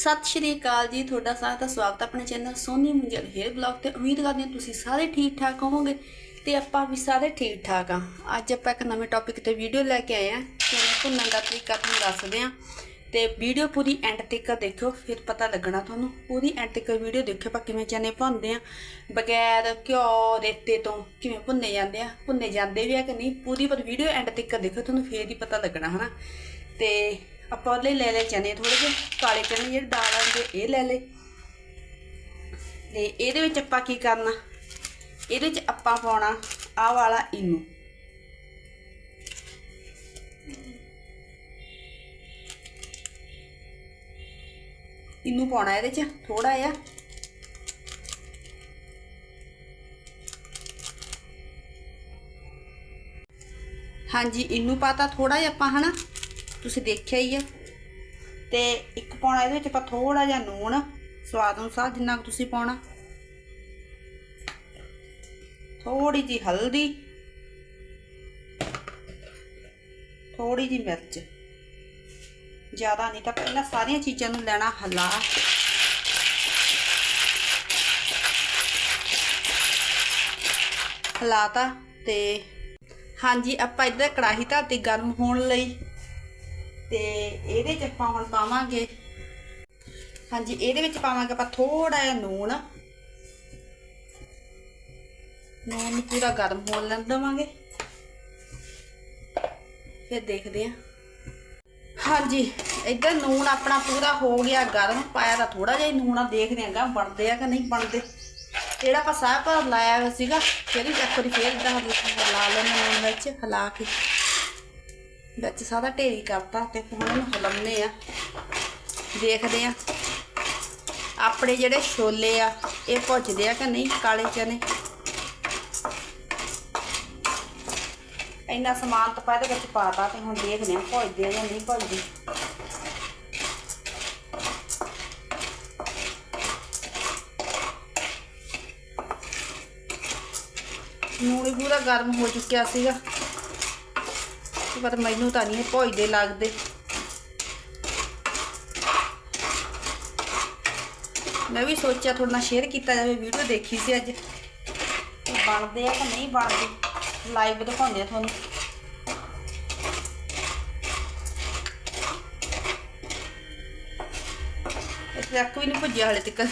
ਸਤਿ ਸ਼੍ਰੀ ਅਕਾਲ ਜੀ, ਤੁਹਾਡਾ ਸਾਰਿਆਂ ਦਾ ਸਵਾਗਤ ਹੈ ਆਪਣੇ channel Soni Munjal hair blog ਤੇ। ਉਮੀਦ ਕਰਦੇ ਹਾਂ ਤੁਸੀਂ ਸਾਰੇ ਠੀਕ ਠਾਕ ਹੋਵੋਗੇ ਤੇ ਆਪਾਂ ਵੀ ਸਾਰੇ ਠੀਕ ਠਾਕ ਆ ਅੱਜ ਆਪਾਂ ਇੱਕ ਨਵੇਂ ਟੌਪਿਕ ਤੇ ਵੀਡੀਓ ਲੈ ਕੇ ਆਏ ਆ ਚਨੇ ਭੁੰਨਣ ਦਾ ਤਰੀਕਾ ਤੁਹਾਨੂੰ ਦੱਸਦੇ ਆ ਤੇ ਵੀਡੀਓ ਪੂਰੀ ਐਂਡ ਤੱਕ ਦੇਖਿਓ, ਫਿਰ ਪਤਾ ਲੱਗਣਾ ਤੁਹਾਨੂੰ। ਪੂਰੀ ਐਂਡ ਤੱਕ ਵੀਡੀਓ ਦੇਖਿਓ, ਆਪਾਂ ਕਿਵੇਂ ਚਨੇ ਭੁੰਨਦੇ ਆ ਬਗੈਰ ਘਿਓ, ਰੇਤੇ ਤੋਂ ਕਿਵੇਂ ਭੁੰਨੇ ਜਾਂਦੇ ਆ, ਭੁੰਨੇ ਜਾਂਦੇ ਵੀ ਆ ਕਿ ਨਹੀਂ, ਪੂਰੀ ਪਰ ਵੀਡੀਓ ਐਂਡ ਤੱਕ ਦੇਖਿਓ, ਤੁਹਾਨੂੰ ਫੇਰ ਹੀ ਪਤਾ ਲੱਗਣਾ, ਹਨਾ। ਤੇ ਆਪਾਂ ਉਹਦੇ ਲੈ ਲੈ ਚਨੇ ਥੋੜੇ ਜਿਹੇ, ਕਾਲੇ ਚਨੇ ਜਿਹੜੇ ਦਾਲ ਦੇ ਇਹ ਲੈ ਲੈ ਤੇ ਇਹਦੇ ਵਿੱਚ ਆਪਾਂ ਕੀ ਕਰਨਾ? ਇਹਦੇ ਵਿੱਚ ਆਪਾਂ ਪਾਉਣਾ ਆਹ ਵਾਲਾ ਇਨੂ ਇਨੂ ਪਾਉਣਾ ਇਹਦੇ ਚ ਥੋੜਾ ਜਿਹਾ। ਹਾਂਜੀ ਇਹਨੂੰ ਪਾਤਾ ਥੋੜਾ ਜਿਹਾ ਆਪਾਂ, ਹਨਾ? ਤੁਸੀਂ ਦੇਖਿਆ ਹੀ ਆ। ਤੇ ਇੱਕ ਪਾਉਣਾ ਇਹਦੇ ਵਿੱਚ ਆਪਾਂ ਥੋੜਾ ਜਿਹਾ ਨੂਣ ਸਵਾਦ ਅਨੁਸਾਰ ਜਿੰਨਾ ਕੁ ਤੁਸੀਂ ਪਾਉਣਾ। ਥੋੜੀ ਜੀ ਹਲਦੀ ਥੋੜੀ ਜੀ ਮਿਰਚ। ਜ਼ਿਆਦਾ ਨਹੀਂ ਤਾਂ ਪਹਿਲਾਂ ਸਾਰੀਆਂ ਚੀਜ਼ਾਂ ਨੂੰ ਲੈਣਾ ਹਲਾ। ਹਲਾਤਾ ਤੇ ਹਾਂਜੀ, ਆਪਾਂ ਇੱਧਰ ਕੜਾਹੀ ਧਰਤੀ ਗਰਮ ਹੋਣ ਲਈ ਤੇ ਇਹਦੇ ਚ ਆਪਾਂ ਹੁਣ ਪਾਵਾਂਗੇ। ਹਾਂਜੀ, ਇਹਦੇ ਵਿੱਚ ਪਾਵਾਂਗੇ ਆਪਾਂ ਥੋੜਾ ਜਿਹਾ ਨੂਣ। ਨੂਣ ਨੂੰ ਪੂਰਾ ਗਰਮ ਹੋਣ ਲੈਣ ਦੇਵਾਂਗੇ। ਫਿਰ ਦੇਖਦੇ ਹਾਂ। ਹਾਂਜੀ, ਇੱਧਰ ਨੂਣ ਆਪਣਾ ਪੂਰਾ ਹੋ ਗਿਆ ਗਰਮ। ਪਾਇਆ ਤਾਂ ਥੋੜਾ ਜਿਹਾ ਹੀ ਨੂਣ ਆ, ਦੇਖਦੇ ਆਂਗਾ ਬਣਦੇ ਆ ਕਿ ਨਹੀਂ ਬਣਦੇ। ਜਿਹੜਾ ਆਪਾਂ ਸਾਹ ਪਰ ਲਾਇਆ ਹੋਇਆ ਸੀਗਾ, ਫਿਰ ਵੀ ਇੱਕ ਵਾਰੀ ਫੇਰ ਇਦਾਂ ਲਾ ਲੈਣਾ ਨੂਣ ਵਿੱਚ, ਹਿਲਾ ਕੇ। ਵਿੱਚ ਸਾਰਾ ਢੇਰੀ ਕਰਤਾ ਤੇ ਹੁਣ ਇਹਨੂੰ ਹਲਾਉਂਦੇ ਆ। ਦੇਖਦੇ ਆ ਆਪਣੇ ਜਿਹੜੇ ਛੋਲੇ ਆ, ਇਹ ਭੁੱਜਦੇ ਆ ਕਿ ਨਹੀਂ, ਕਾਲੇ ਚਨੇ? ਇੰਨਾ ਸਮਾਨ ਤਾਂ ਪਾ ਇਹਦੇ ਵਿੱਚ ਪਾਤਾ ਤੇ ਹੁਣ ਦੇਖਦੇ ਆ ਭੁੱਜਦੇ ਆ ਜਾਂ ਨਹੀਂ ਭੁੱਜਦੇ। ਨੂਣ ਪੂਰਾ ਗਰਮ ਹੋ ਚੁੱਕਿਆ ਸੀਗਾ। ਪਰ ਮੈਨੂੰ ਤਾਂ ਨਹੀਂ ਭੋਜਦੇ ਲੱਗਦੇ। ਮੈਂ ਵੀ ਸੋਚਿਆ ਤੁਹਾਡੇ ਨਾਲ ਸ਼ੇਅਰ ਕੀਤਾ ਜਾਵੇ ਵੀਡੀਓ ਦੇਖੀ ਸੀ ਅੱਜ। ਬਣਦੇ ਆ ਕਿ ਨਹੀਂ ਬਣਦੇ? ਲਾਈਵ ਦਿਖਾਉਂਦੇ ਆ ਤੁਹਾਨੂੰ। ਇਹ ਵੀ ਨਹੀਂ ਭੁੱਜਿਆ ਹਲੇ ਤੱਕ।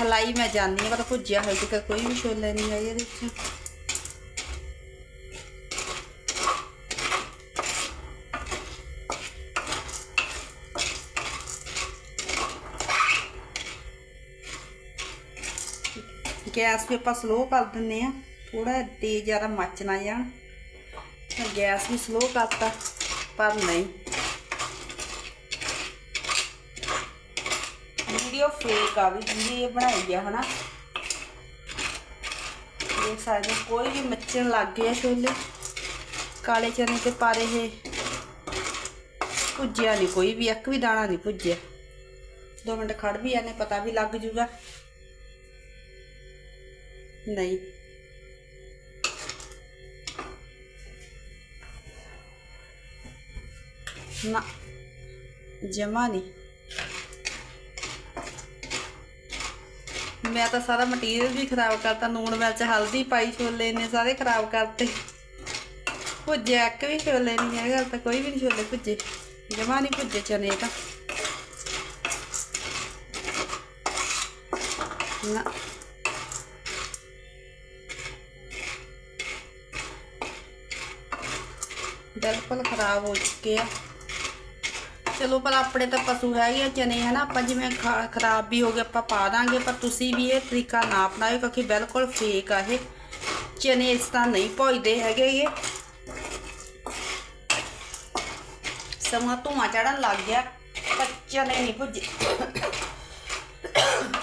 ਹਲਾਈ ਮੈਂ ਜਾਣੀ ਹਾਂ ਪਰ ਭੁੱਜਿਆ ਹੋਇਆ ਤੱਕ ਕੋਈ ਵੀ ਛੋਲਾ ਨਹੀਂ ਹੈ ਇਹਦੇ ਵਿੱਚ ਗੈਸ ਵੀ ਆਪਾਂ ਸਲੋ ਕਰ ਦਿੰਨੇ ਆ ਥੋੜਾ ਤੇਜ਼ ਜ਼ਿਆਦਾ ਮੱਚ ਨਾ ਜਾਣ ਮੈਂ ਗੈਸ ਵੀ ਸਲੋ ਕਰਤਾ ਪਰ ਨਹੀਂ ਵੀਡੀਓ ਫੇਕ ਆ ਵੀ ਜਿਹਨੇ ਇਹ ਬਣਾਈ ਆ ਹਨਾ। ਦੇਖ ਸਕਦੇ ਹੋ, ਕੋਈ ਵੀ ਮੱਚਣ ਲੱਗ ਗਿਆ ਛੋਲੇ। ਕਾਲੇ ਚਨੇ ਤੇ ਪਾਰੇ ਇਹ ਭੁੱਜਿਆ ਨਹੀਂ ਕੋਈ ਵੀ ਇੱਕ ਵੀ ਦਾਣਾ ਨਹੀਂ ਭੁੱਜਿਆ। ਦੋ ਮਿੰਟ ਖੜ ਵੀ ਜਾਣੇ ਪਤਾ ਵੀ ਲੱਗ ਜੂਗਾ। ਨਹੀਂ। ਨਾ ਜਮਾ ਮੈਂ ਤਾਂ ਸਾਰਾ ਮਟੀਰੀਅਲ ਵੀ ਖਰਾਬ ਕਰਤਾ ਨੂਣ ਮਿਰਚ, ਹਲਦੀ ਪਾਈ, ਛੋਲੇ ਨੇ ਸਾਰੇ ਖਰਾਬ ਕਰਤੇ। ਭੁੱਜਿਆ ਇੱਕ ਵੀ ਛੋਲੇ ਨਹੀਂ ਹੈਗਾ ਤਾਂ ਕੋਈ ਵੀ ਨਹੀਂ ਛੋਲੇ ਭੁੱਜੇ। ਜਮਾ ਨਹੀਂ ਭੁੱਜੇ ਚਨੇ ਤਾਂ। ਨਾ। ਬਿਲਕੁਲ ਖਰਾਬ ਹੋ ਚੁੱਕੇ ਆ। ਚਲੋ ਪਰ ਆਪਣੇ ਤਾਂ ਪਸ਼ੂ ਹੈਗੇ ਆ, ਚਨੇ ਹਨਾ, ਆਪਾਂ ਜਿਵੇਂ ਖਾ- ਖਰਾਬ ਵੀ ਹੋ ਗਏ, ਆਪਾਂ ਪਾ ਦਾਂਗੇ, ਪਰ ਤੁਸੀਂ ਵੀ ਇਹ ਤਰੀਕਾ ਨਾ ਅਪਣਾਇਓ ਕਿਉਂਕਿ ਬਿਲਕੁਲ ਫੇਕ ਆ ਇਹ। ਚਨੇ ਇਸ ਤਰ੍ਹਾਂ ਨਹੀਂ ਭੁੱਜਦੇ ਹੈਗੇ ਇਹ। ਸਮਾਂ ਧੂਆਂ ਚੜਨ ਲੱਗ ਗਿਆ, ਪਰ ਚਨੇ ਨਹੀਂ ਭੁੱਜੇ।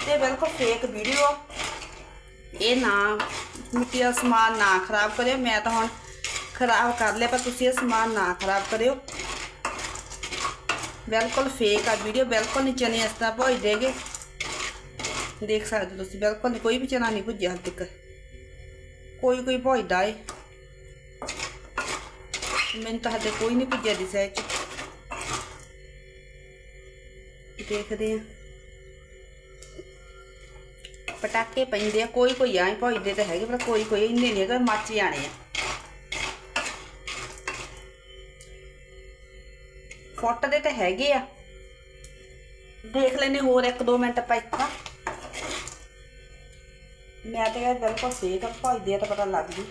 ਤੇ ਬਿਲਕੁਲ ਫੇਕ ਵੀਡੀਓ ਆ। ਇਹ ਨਾ ਮਿੱਟੀ ਦਾ ਸਮਾਨ ਨਾ ਖਰਾਬ ਕਰਿਓ, ਮੈਂ ਤਾਂ ਹੁਣ ਖਰਾਬ ਕਰ ਲਿਆ, ਪਰ ਤੁਸੀਂ ਇਹ ਸਮਾਨ ਨਾ ਖਰਾਬ ਕਰਿਓ। ਬਿਲਕੁਲ ਫੇਕ ਆ ਵੀਡੀਓ ਬਿਲਕੁਲ ਨਹੀਂ ਚਨੇ ਇਸ ਤਰ੍ਹਾਂ ਭੁੱਜ ਦੇਗੇ ਦੇਖ ਸਕਦੇ ਹੋ ਤੁਸੀਂ, ਬਿਲਕੁਲ ਨਹੀਂ ਕੋਈ ਵੀ ਚਨਾ ਨਹੀਂ ਭੁੱਜਿਆ ਹਾਲੇ ਤੱਕ। ਕੋਈ ਕੋਈ ਭੁੱਜਦਾ ਏ। ਮੈਨੂੰ ਤਾਂ ਹਜੇ ਕੋਈ ਨਹੀਂ ਭੁੱਜਿਆ ਦਿਸਿਆ ਇਹ ਚ। ਦੇਖਦੇ ਆ। ਪਟਾਕੇ ਪੈਂਦੇ ਆ, ਕੋਈ ਕੋਈ ਆਂ ਭੁੱਜਦੇ ਤਾਂ ਹੈਗੇ, ਪਰ ਕੋਈ ਕੋਈ ਇੰਨੇ ਨਹੀਂ ਹੈਗੇ ਮੱਚ ਜਾਣੇ ਆ ਫੁੱਟ ਦੇ ਤਾਂ ਹੈਗੇ ਆ। ਦੇਖ ਲੈਨੇ ਹੋਰ 1-2 ਮਿੰਟ ਆਪਾਂ ਇੱਥੇ। ਮੈਂ ਤਾਂ ਯਾਰ ਬਿਲਕੁਲ ਸੇਕ ਭਜਦੇ ਆ ਤਾਂ ਪਤਾ ਲੱਗ ਜੂ।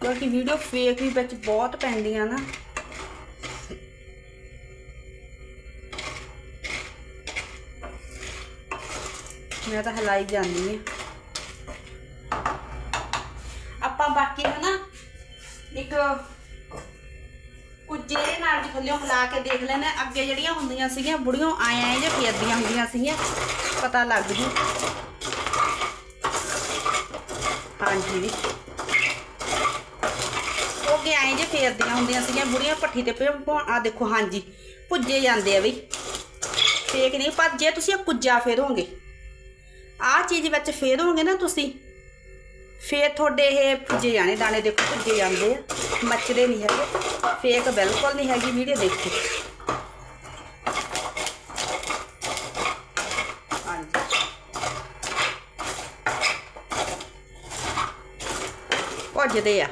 ਕਿਉਂਕਿ ਵੀਡੀਓ ਫੇਕ ਵੀ ਵਿੱਚ ਬਹੁਤ ਪੈਂਦੀਆਂ ਨਾ। ਮੈਂ ਤਾਂ ਹਲਾਈ ਜਾਂਦੀ ਆ। ਆਪਾਂ ਬਾਕੀ ਹਨਾ ਇੱਕ ਕੁਝ ਜਿਹੜੇ ਨਾਲ ਦੀ ਥੱਲੇ ਹਿਲਾ ਕੇ ਦੇਖ ਲੈਣਾ। ਅੱਗੇ ਜਿਹੜੀਆਂ ਹੁੰਦੀਆਂ ਸੀਗੀਆਂ, ਬੁੜੀਆਂ ਆਏ ਆਏ ਜੇ ਫੇਰਦੀਆਂ ਹੁੰਦੀਆਂ ਸੀਗੀਆਂ। ਪਤਾ ਲੱਗ ਜੂ। ਹਾਂਜੀ। ਵੀ ਉਹ ਅੱਗੇ ਆਏ ਜੇ ਫੇਰਦੀਆਂ ਹੁੰਦੀਆਂ ਸੀਗੀਆਂ, ਬੁੜੀਆਂ ਪੱਠੀ ਤੇ ਆ ਦੇਖੋ, ਹਾਂਜੀ। ਭੁੱਜੇ ਜਾਂਦੇ ਆ ਬਈ। ਫੇਕ ਨਹੀਂ, ਪਰ ਜੇ ਤੁਸੀਂ ਇਹ ਕੁੱਜਾ ਫੇਰੋਗੇ, ਆਹ ਚੀਜ਼ ਵਿੱਚ ਫੇਰੋਗੇ ਨਾ ਤੁਸੀਂ ਫੇਰ ਤੁਹਾਡੇ ਇਹ ਭੁੱਜੇ ਜਾਣੇ ਦਾਣੇ ਦੇਖੋ ਭੁੱਜੇ ਜਾਂਦੇ ਆ ਮੱਚਦੇ ਨਹੀਂ ਹੈਗੇ ਫੇਕ ਬਿਲਕੁਲ ਨਹੀਂ ਹੈਗੀ ਵੀਡੀਓ ਦੇਖੋ ਹਾਂਜੀ ਭੁੱਜਦੇ ਆ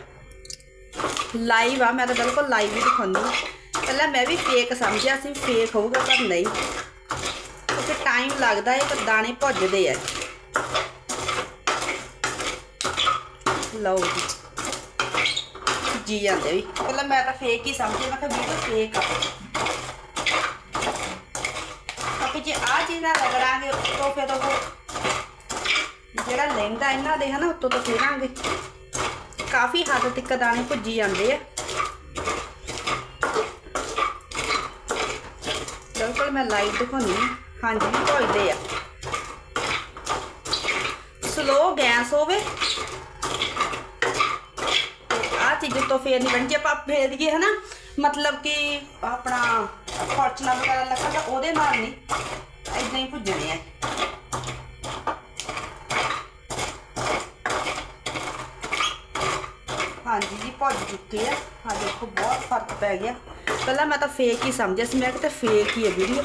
ਲਾਈਵ ਆ ਮੈਂ ਤਾਂ ਬਿਲਕੁਲ ਲਾਈਵ ਹੀ ਦਿਖਾਉਂਦੀ ਹਾਂ। ਪਹਿਲਾਂ ਮੈਂ ਵੀ ਫੇਕ ਸਮਝਿਆ ਸੀ ਫੇਕ ਹੋਊਗਾ ਪਰ ਨਹੀਂ ਕਿਉਂਕਿ ਟਾਈਮ ਲੱਗਦਾ ਹੈ ਪਰ ਦਾਣੇ ਭੁੱਜਦੇ ਆ ਲਓ ਜੀ। ਜੀ ਜਾਂਦੇ ਵੀ ਪਹਿਲਾਂ ਮੈਂ ਤਾਂ ਫੇਕ ਹੀ ਸਮਝਿਆ, ਮੈਂ ਕਿਹਾ ਵੀਡੀਓ ਫੇਕ ਆ। ਕਿਉਂਕਿ ਜੇ ਆ ਚੀਜ਼ ਨਾਲ ਰਗੜਾਂਗੇ ਤਾਂ ਫਿਰ ਉਹ ਜਿਹੜਾ ਲਹਿੰਦਾ ਇਹਨਾਂ ਦੇ ਹਨਾ, ਉੱਤੋਂ ਤੋਂ ਫੇਰਾਂਗੇ। ਕਾਫੀ ਹੱਦ ਤੱਕ ਦਾਣੇ ਭੁੱਜੀ ਜਾਂਦੇ ਆ। ਬਿਲਕੁਲ ਮੈਂ ਲਾਈਟ ਦਿਖਾਉਣੀ ਹਾਂਜੀ ਭੁੱਜਦੇ ਆ। ਸਲੋ ਗੈਸ ਹੋਵੇ। ਆ ਚੀਜ਼ ਤੋਂ ਫੇਰ ਨਹੀਂ ਬਣ ਆਪਾਂ ਫੇਰ ਦਈਏ ਹਨਾ, ਮਤਲਬ ਕਿ ਆਪਣਾ ਫੋਰਚੂਨਰ ਵਗੈਰਾ ਲੱਗਾ ਉਹਦੇ ਨਾਲ ਨਹੀਂ ਇਦਾਂ ਹੀ ਭੁੱਜਣੇ ਆ। ਹਾਂਜੀ ਜੀ, ਭੁੱਜ ਚੁੱਕੇ ਆ। ਆ ਦੇਖੋ, ਬਹੁਤ ਫ਼ਰਕ ਪੈ ਗਿਆ। ਪਹਿਲਾਂ ਮੈਂ ਤਾਂ ਫੇਕ ਹੀ ਸਮਝਿਆ ਸੀ, ਮੈਂ ਕਿਹਾ ਫੇਕ ਹੀ ਹੈ ਵੀਡੀਓ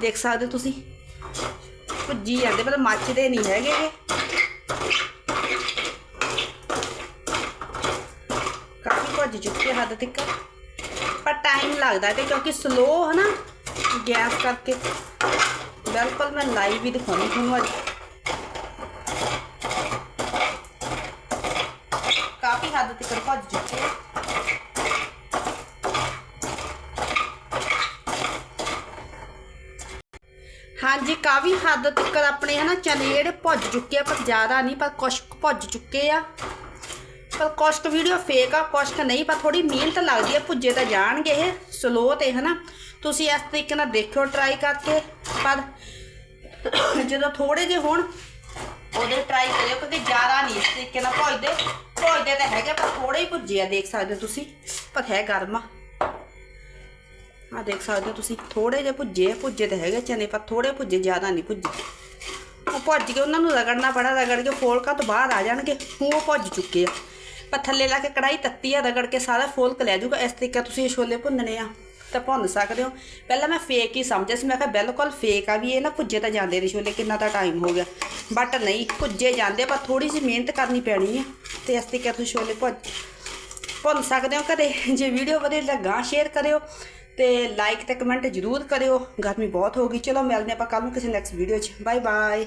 ਦੇਖ ਸਕਦੇ ਹੋ ਤੁਸੀਂ? ਭੁੱਜੀ ਜਾਂਦੇ ਪਰ ਮੱਚਦੇ ਨਹੀਂ ਹੈਗੇ ਇਹ। ਕਾਫੀ ਭੁੱਜ ਚੁੱਕੇ ਹੱਦ ਤੱਕ। ਪਰ ਟਾਈਮ ਲੱਗਦਾ ਤੇ ਕਿਉਂਕਿ ਸਲੋ ਹੈ ਨਾ ਗੈਸ ਕਰਕੇ। ਬਿਲਕੁਲ ਮੈਂ ਲਾਈਵ ਵੀ ਦਿਖਾਉਣੀ ਤੁਹਾਨੂੰ ਅੱਜ। ਕਾਫੀ ਹੱਦ ਤੱਕ ਭੱਜ ਚੁੱਕੇ ਕਾਫੀ ਹੱਦ ਤੱਕ ਆਪਣੇ ਹਨਾ ਚਨੇ ਜਿਹੜੇ ਭੁੱਜ ਚੁੱਕੇ ਆ, ਪਰ ਜ਼ਿਆਦਾ ਨਹੀਂ, ਪਰ ਕੁਛ ਭੁੱਜ ਚੁੱਕੇ ਆ। ਪਰ ਕੁਛ ਵੀਡੀਓ ਫੇਕ ਆ ਕੁਛ ਨਹੀਂ, ਪਰ ਥੋੜੀ ਮਿਹਨਤ ਲੱਗਦੀ ਆ, ਭੁੱਜੇ ਤਾਂ ਜਾਣਗੇ ਇਹ ਸਲੋ ਤੇ, ਹਨਾ। ਤੁਸੀਂ ਇਸ ਤਰੀਕੇ ਨਾਲ ਦੇਖਿਓ ਟਰਾਈ ਕਰਕੇ, ਪਰ ਜਦੋਂ ਥੋੜੇ ਜਿਹੇ ਹੋਣ ਉਹਦੇ ਟਰਾਈ ਕਰਿਓ, ਕਿਉਂਕਿ ਜ਼ਿਆਦਾ ਨਹੀਂ ਇਸ ਤਰੀਕੇ ਨਾਲ ਭੁੱਜਦੇ। ਭੁੱਜਦੇ ਤਾਂ ਹੈਗੇ ਪਰ ਥੋੜੇ ਹੀ ਭੁੱਜੇ ਆ, ਦੇਖ ਸਕਦੇ ਹੋ ਤੁਸੀਂ, ਪਰ ਹੈ ਗਰਮ ਆ ਦੇਖ ਸਕਦੇ ਹੋ ਤੁਸੀਂ ਥੋੜੇ ਜਿਹੇ ਭੁੱਜੇ ਭੁੱਜੇ ਤਾਂ ਹੈਗੇ ਚਨੇ, ਪਰ ਥੋੜੇ ਭੁੱਜੇ, ਜ਼ਿਆਦਾ ਨਹੀਂ ਭੁੱਜੇ। ਉਹ ਭੁੱਜ ਕੇ ਉਹਨਾਂ ਨੂੰ ਰਗੜਨਾ ਬੜਾ ਰਗੜ ਕੇ ਫੋਲਕਾਂ ਤੋਂ ਬਾਹਰ ਆ ਜਾਣਗੇ, ਹੁਣ ਉਹ ਭੁੱਜ ਚੁੱਕੇ ਆ। ਪਰ ਥੱਲੇ ਲਾ ਕੇ ਕੜਾਈ ਤੱਤੀ ਆ, ਰਗੜ ਕੇ ਸਾਰਾ ਫੋਲਕ ਲੈ ਜਾਊਗਾ। ਇਸ ਤਰੀਕੇ ਤੁਸੀਂ ਇਹ ਛੋਲੇ ਭੁੰਨਣੇ ਆ, ਤਾਂ ਭੁੰਨ ਸਕਦੇ ਹੋ। ਪਹਿਲਾਂ ਮੈਂ ਫੇਕ ਹੀ ਸਮਝਿਆ ਸੀ, ਮੈਂ ਕਿਹਾ ਬਿਲਕੁਲ ਫੇਕ ਆ ਵੀ ਇਹ ਨਾ, ਭੁੱਜੇ ਤਾਂ ਜਾਂਦੇ ਨੇ ਛੋਲੇ, ਕਿੰਨਾ ਤਾਂ ਟਾਈਮ ਹੋ ਗਿਆ। ਬਟ ਨਹੀਂ, ਭੁੱਜੇ ਜਾਂਦੇ ਪਰ ਥੋੜੀ ਜਿਹੀ ਮਿਹਨਤ ਕਰਨੀ ਪੈਣੀ ਆ। ਤੇ ਇਸ ਤਰੀਕੇ ਤੁਸੀਂ ਛੋਲੇ ਭੁੱਜ, ਭੁੰਨ ਸਕਦੇ ਹੋ ਕਦੇ। ਜੇ ਵੀਡੀਓ ਵਧੀਆ ਲੱਗਾ ਸ਼ੇਅਰ ਕਰਿਓ। ਤੇ ਲਾਈਕ ਤੇ ਕਮੈਂਟ ਜ਼ਰੂਰ ਕਰਿਓ। ਗਰਮੀ ਬਹੁਤ ਹੋ ਗਈ। ਚਲੋ ਮਿਲਦੇ ਆਪਾਂ ਕੱਲ ਨੂੰ ਕਿਸੇ ਨੈਕਸਟ ਵੀਡੀਓ 'ਚ। Bye bye